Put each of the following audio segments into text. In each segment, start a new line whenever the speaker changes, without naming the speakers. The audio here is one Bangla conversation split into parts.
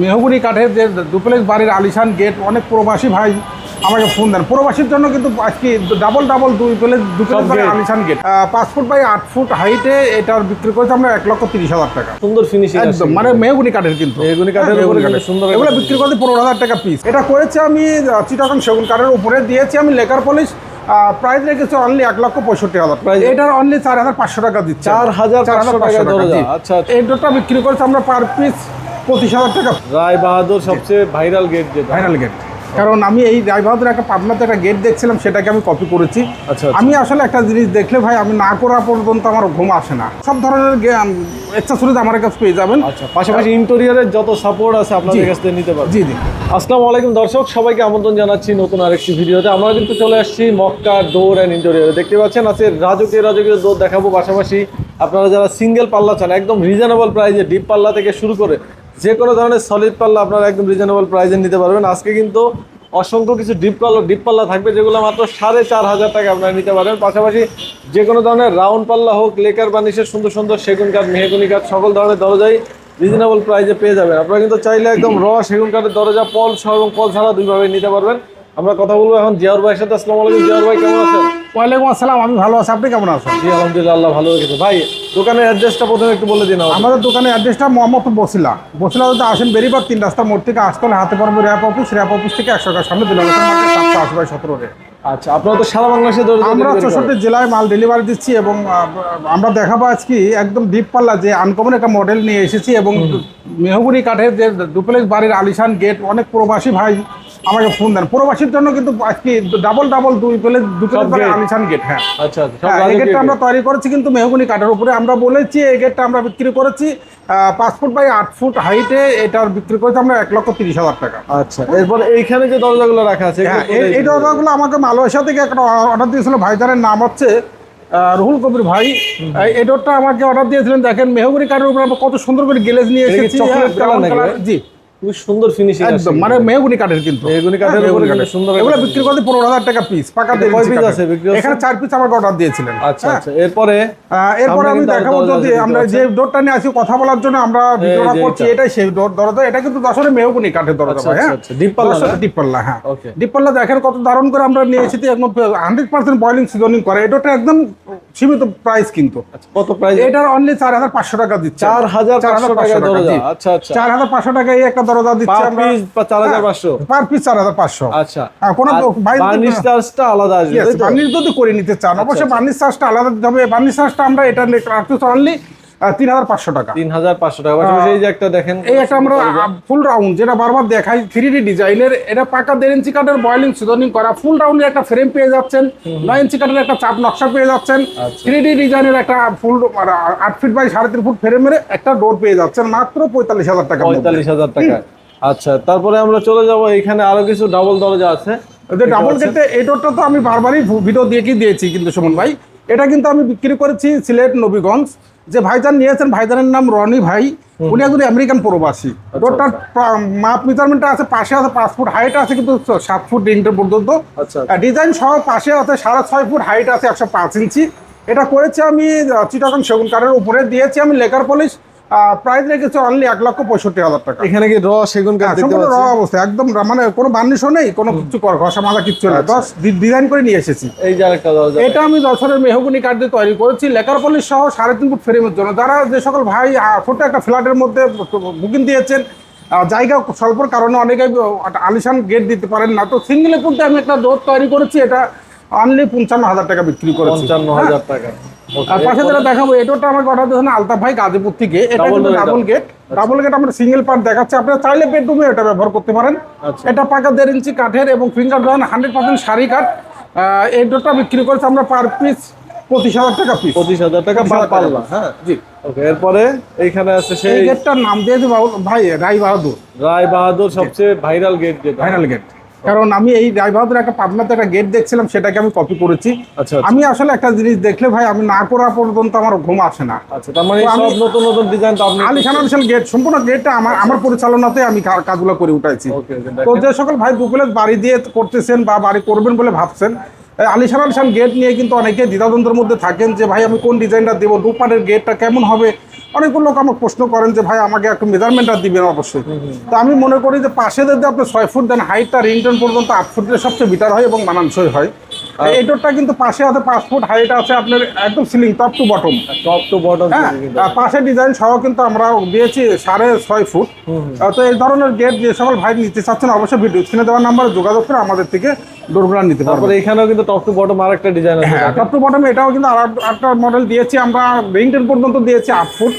মেহগুনি কাঠের যে ডুপ্লেক্স বাড়ির আলিশান গেট অনেক প্রবাসী ভাই আমাকে ফোন দেন। প্রবাসীর জন্য কিন্তু আজকে ডাবল ডাবল দুই প্লেস ডুপ্লেক্স
সব
বাড়ির আলিশান গেট পাঁচ ফুট বাই আট ফুট হাইটে এটার বিক্রি করেছে আমরা এক লক্ষ তিরিশ হাজার টাকা।
সুন্দর ফিনিশিং
একদম মানে মেহগুনি কাঠের কিন্তু।
মেহগনি কাঠের
হ্যাঁ, কাঠের।
সুন্দর
এগুলো বিক্রি করতে পনেরো হাজার টাকা পিস এটা করেছে আমি চিটাগং সেগুন কাঠের উপরে দিয়েছি আমি লেকার পলিশ প্রাইস রেখেছি অনলি এক লক্ষ পঁয়ষট্টি হাজার।
প্রাইস
এটার অনলি চার হাজার পাঁচশো টাকা দিচ্ছে।
4,500 টাকা দরজা,
জি।
আচ্ছা, আচ্ছা।
এই ডোরটা বিক্রি করেছে আমরা পার পিস পঁচিশ হাজার টাকা।
রায় বাহাদুর সবচেয়ে ভাইরাল গেট যেটা।
ভাইরাল গেট কারণ আমি এই রায়বাহাদুর একটা পাবনাতে একটা গেট দেখছিলাম সেটাকে আমি কপি করেছি।
আচ্ছা, আচ্ছা।
আমি আসলে একটা জিনিস দেখলে ভাই আমি না করা পর্যন্ত আমার ঘুম আসে না। সব ধরনের এক্সেসরিজ আমার কাছে পেয়ে যাবেন।
আচ্ছা পাশাপাশি ইন্টেরিয়রের যত সাপোর্ট আছে আপনাদের কাছ থেকে নিতে পারবেন।
জি জি।
আসসালামু আলাইকুম দর্শক সবাইকে আমন্ত্রণ জানাচ্ছি নতুন আরেকটি ভিডিওতে। আমরা কিন্তু চলে আসছি মক্কা ডোর অ্যান্ড ইন্টেরিয়র দেখতে পাচ্ছেন আজকে রাজকীয় রাজকীয় ডোর দেখাবো। পাশাপাশি আপনারা যারা সিঙ্গেল পাল্লা চান একদম রিজনেবল প্রাইসে ডিপ পাল্লা থেকে শুরু করে যে কোনো ধরনের সলিড পাল্লা আপনারা একদম রিজনেবল প্রাইসে নিতে পারবেন। আজকে কিন্তু অসংখ্য কিছু ডিপ পাল্লা ডিপ পাল্লা থাকবে, যেগুলো মাত্র সাড়ে চার হাজার টাকা আপনারা নিতে পারবেন। পাশাপাশি যে কোনো ধরনের রাউন্ড পাল্লা হোক, লেকার বানিশের সুন্দর সুন্দর সেগুন কাঠ, মেহগুনি কাঠ, সকল ধরনের দরজাই রিজনেবল প্রাইজে পেয়ে যাবেন। আপনারা কিন্তু চাইলে একদম র সেগুন কাঠের দরজা, পল সহ এবং পল ছাড়া দুইভাবে নিতে পারবেন। আমরা কথা বলব এখন জিয়াউর ভাইয়ের সাথে। আসসালামু আলাইকুম জিয়াউর ভাই, কেমন আছেন?
ওয়ালাইকুম আসসালাম আমি ভালো আছি। আপনি কেমন আছেন?
জি আলহামদুলিল্লাহ আল্লাহ ভালো রেখেছে। ভাই দোকানের অ্যাড্রেসটা প্রথমে একটু বলে দিন আমাদের।
দোকানের অ্যাড্রেসটা মোহাম্মদপুর বসিলা। বসিলা যদি আসেন বেরিবার তিন রাস্তা মোড় থেকে আসতে হলে হাতে পারব র্যাপ অফিস। র্যাপ অফিস থেকে একশো টাকার সামনে দিলাম সাতশো আশি বাই সতেরো রে।
আচ্ছা আপনারা তো সারা বাংলাদেশে
আমরা চৌষট্টি জেলায় মাল ডেলিভারি দিচ্ছি এবং আমরা দেখাবো আজকে একদম ডিপ পাল্লা যে আনকমন একটা মডেল নিয়ে এসেছি এবং মেহগুনি কাঠের যে ডুপ্লেক্স বাড়ির আলিশান গেট অনেক প্রবাসী ভাই আমাকে ফোন দেন। প্রবাসীর জন্য কিন্তু আজকে ডাবল ডাবল দুই ডুপ্লেক্স
সব
আলিশান গেট হ্যাঁ।
আচ্ছা আচ্ছা
হ্যাঁ, এই গেটটা আমরা তৈরি করেছি কিন্তু মেহগুনি কাঠের উপরে। আমরা বলেছি এই গেটটা আমরা বিক্রি করেছি পাঁচ ফুট বাই আট ফুট হাইটে এটার বিক্রি করেছি আমরা এক লক্ষ তিরিশ হাজার টাকা।
আচ্ছা এরপর এইখানে যে দরজাগুলো রাখা আছে
হ্যাঁ এই- দরজাগুলো আমাকে মালয়েশিয়া থেকে একটা অর্ডার দিয়েছিল ভাইজানের নাম হচ্ছে রুহুল কবির ভাই। এই- ডোরটা আমাকে অর্ডার দিয়েছিলেন। দেখেন মেহগুনি কাঠের উপরে আমরা কত সুন্দর করে গ্লেজ নিয়ে এসেছি হ্যাঁ? জি।
খুব সুন্দর ফিনিশিং
একদম মানে মেহগুনি কাঠের কিন্তু।
মেহগনি কাঠের
মেহগনি
কিন্তু সুন্দর
এগুলো বিক্রি করতে পনেরো হাজার টাকা পিস পাকা দেড়
কয়
কাঠের।
আছে বিক্রি?
এখানে চার পিস আমাকে অর্ডার দিয়েছিলেন।
আচ্ছা
হ্যাঁ।
আচ্ছা এরপরে?
এরপর আমি দেখাবো যদি আমরা যে। ডোরটা নিয়ে আসি কথা বলার জন্য আমরা ভিডিওটা করছি এটাই সেই ডোর দরজা। এটা কিন্তু দশরে মেহগুনি কাঠের দরজা
আচ্ছা,
ভাই হ্যাঁ?
আচ্ছা, আচ্ছা।
হ্যাঁ। দেখেন কত দারুণ করে আমরা নিয়ে এসেছি একদম হান্ড্রেড পার্সেন্ট বয়লিং সিজনিং করে। এটা একদম সীমিত প্রাইস কিন্তু।
কত প্রাইস
এটার অনলি চার হাজার পাঁচশো টাকা দিচ্ছে।
চার হাজার পাঁচশো টাকা আচ্ছা আচ্ছা।
চার হাজার পাঁচশো টাকা এই একটা দরজা দিচ্ছি আমরা। পার পিস পাঁচশো।
আচ্ছা।
হ্যাঁ, কোনো
বার্নিশ চার্জটা আলাদা আসবে
বার্নিশ যদি করে নিতে চান অবশ্যই
আচ্ছা।
বার্নিশ চার্জটা আলাদা দিতে হবে। বার্নিশ চার্জটা আমরা এটা রাখতে অনলি তিন হাজার পাঁচশো টাকা।
তিন হাজার পাঁচশো টাকা। এই যে একটা দেখেন
এই একটা আমরা ফুল রাউন্ড যেটা বারবার দেখাই থ্রি ডি ডিজাইনের এটা পাকা দেড় ইঞ্চি কাঠের বয়লিং সিজনিং করা। ফুল রাউন্ডের একটা ফ্রেম পেয়ে যাচ্ছেন নয় ইঞ্চি কাঠের একটা চাপ নকশা পেয়ে যাচ্ছেন।
আচ্ছা।
থ্রি ডি ডিজাইনের একটা ফুল আট ফিট বাই সাড়ে তিন ফুট ফ্রেমের একটা ডোর পেয়ে যাচ্ছেন মাত্র পঁয়তাল্লিশ হাজার টাকা
পঁয়তাল্লিশ হাজার টাকা। আচ্ছা তারপরে আমরা চলে যাব এখানে আরও কিছু ডাবল দরজা আছে।
ডাবল গেটে এই ডোরটা তো আমি বারবারই ভিডিও দিয়ে কি দিয়েছি কিন্তু সুমন ভাই। এটা কিন্তু আমি বিক্রি করেছি সিলেট নবীগঞ্জ। যে ভাইজান নিয়েছেন ভাইজানের নাম রনি ভাই। উনি একজন আমেরিকান প্রবাসী। তো তার মাপ মেজারমেন্টটা আছে পাশে আছে পাঁচ ফুট হাইট আছে কিন্তু সাত ফুট রিংটা পর্যন্ত।
আচ্ছা।
ডিজাইন সহ পাশে আছে সাড়ে ছয় ফুট হাইট আছে একশো পাঁচ ইঞ্চি। এটা করেছি আমি চিটাগন সেগুন কাঠের উপরে দিয়েছি আমি লেকার পলিশ প্রাইস রেখেছি অনলি এক লক্ষ পঁয়ষট্টি হাজার টাকা।
এখানে কি র সেগুন কাঠ
হ্যাঁ, র অবস্থা একদম মানে কোনো বার্নিশও নেই কোনো কিছু কর ঘষা মাজা কিচ্ছু নেই।
আচ্ছা।
দশ ডিজাইন করে নিয়ে এসেছি।
এই যে আরেকটা
এটা আমি দশরের মেহগুনি কাঠ দিয়ে তৈরি করেছি লেকার পলিশ সহ সাড়ে তিন ফুট ফ্রেমের জন্য। যারা যে সকল ভাই ছোট একটা ফ্ল্যাটের মধ্যে বুকিং দিয়েছেন জায়গা স্বল্পর কারণে অনেকে আলিশান গেট দিতে পারেন না। তো সিঙ্গেল ফুটে আমি একটা ডোর তৈরি করেছি এটা অনলি পঞ্চান্ন হাজার টাকা বিক্রি করেছি।
পঞ্চান্ন
হ্যাঁ।
হাজার টাকা। Okay,
আর পাশে যেটা দেখাবো এটাটা আমাকে অর্ডার দিয়েছেন আলতাফ ভাই গাজীপুর থেকে। এটা কিন্তু ডাবল গেট ডাবল গেট আমরা সিঙ্গেল পার্ট দেখাচ্ছি। আপনারা চাইলে বেডরুমে এটা ব্যবহার করতে পারেন।
আচ্ছা।
এটা পাকা দেড় ইঞ্চি কাঠের এবং ফিঙ্গার হান্ড্রেড পার্সেন্ট শাড়ি কাঠ। এই ডোরটা বিক্রি করেছি আমরা পার পিস পঁচিশ হাজার টাকা পিস
পঁচিশ হাজার টাকা পাল্লা। হ্যাঁ
জি।
ওকে এরপরে এইখানে আছে সেই
গেটটার নাম দিয়েছি ভাই রাই বাহাদুর
রায় বাহাদুর সবচেয়ে ভাইরাল গেট যেটা।
ভাইরাল গেট কারণ আমি এই রাই বাহাদুর একটা পাবনাতে একটা গেট দেখছিলাম সেটাকে আমি কপি করেছি।
আচ্ছা আচ্ছা।
আমি আসলে একটা জিনিস দেখলে ভাই আমি না করা পর্যন্ত আমার ঘুম আসে না।
আচ্ছা মানে নতুন ডিজাইন
আলিশান আলিশান গেট সম্পূর্ণ গেটটা আমার আমার পরিচালনাতে আমি কাজগুলো করে উঠাইছি। তো যে সকল ভাই দুপুরে বাড়ি দিয়ে করতেছেন বা বাড়ি করবেন বলে ভাবছেন আলিশান আলিশান গেট নিয়ে কিন্তু অনেকে দ্বিধাদ্বন্দ্বের মধ্যে থাকেন যে ভাই আমি কোন ডিজাইনটা দেবো দুপারের গেটটা কেমন হবে? অনেকগুলো লোক আমাকে প্রশ্ন করেন যে, ভাই, আমাকে একটু মেজারমেন্টটা দিবেন অবশ্যই। তো আমি মনে করি যে পাশে যদি আপনি ছয় ফুট দেন হাইটটা রিংটন পর্যন্ত আট ফুটের সবচেয়ে বেটার হয় এবং মানানসই হয়। এই ডোরটা কিন্তু পাশে আছে পাঁচ ফুট হাইট আছে আপনার একদম ceiling top to bottom
top to bottom
হ্যাঁ পাশে ডিজাইন সহ কিন্তু আমরা দিয়েছি সাড়ে ছয় ফুট তো এই ধরনের গেট যে সকল ভাই নিতে চাচ্ছেন অবশ্যই ভিডিও স্ক্রিনে দেওয়ার নাম্বারে যোগাযোগ করে আমাদের থেকে ডোরগুলো নিতে পারবেন।
এখানেও কিন্তু টপ টু বটম আর একটা ডিজাইন আছে
টপ টু বটম এটাও কিন্তু আর একটা মডেল দিয়েছি আমরা রিংটেন পর্যন্ত দিয়েছি আট ফুট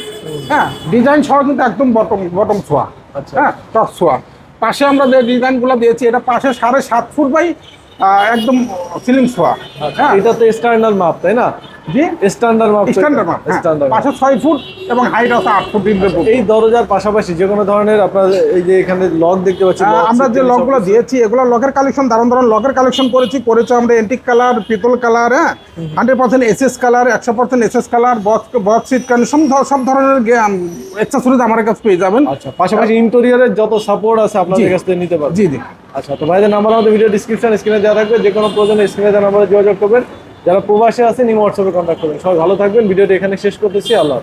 হ্যাঁ ডিজাইন সহ কিন্তু একদম বটম বটম ছোঁয়া। হ্যাঁ টপ ছোঁয়া পাশে আমরা যে ডিজাইনগুলো দিয়েছি এটা পাশে সাড়ে সাত ফুট বাই একদম সিলিং ছোঁয়া হ্যাঁ
এটা তো স্ট্যান্ডার্ড মাপ তাই না?
জি?
স্ট্যান্ডার্ড মাপ তো
স্ট্যান্ডার্ড মাপ।
স্ট্যান্ডার্ড
পাশে ছয় ফুট এবং হাইট আছে আট ফুট
এই দরজার পাশাপাশি যে কোনো ধরনের আপনার এই যে এখানে লক দেখতে পাচ্ছি
আমরা যে লকগুলো দিয়েছি এগুলো লকের কালেকশন দারুণ দারুণ লকের কালেকশন করেছি। করেছি আমরা এন্টিক কালার পিতল কালার হ্যাঁ? হান্ড্রেড পার্সেন্ট এসএস কালার একশো percent SS colour box box seat সব ধরনের আমার কাছে পেয়ে যাবেন।
আচ্ছা পাশাপাশি ইন্টেরিয়রের যত সাপোর্ট আছে আপনাদের কাছ থেকে নিতে পারবেন।
জি জি।
আচ্ছা তো ভাইদের নাম্বার আমাদের ভিডিও ডিসক্রিপশন স্ক্রিনে দেওয়া থাকবে। যে কোনো প্রয়োজনে স্ক্রিনে দেওয়া নাম্বারে যোগাযোগ করবেন। যারা প্রবাসে আছেন ইমো হোয়াটসঅ্যাপে কন্ট্যাক্ট করবেন। সবাই ভালো থাকবেন। ভিডিওটি এখানে শেষ করতেছি। আল্লাহ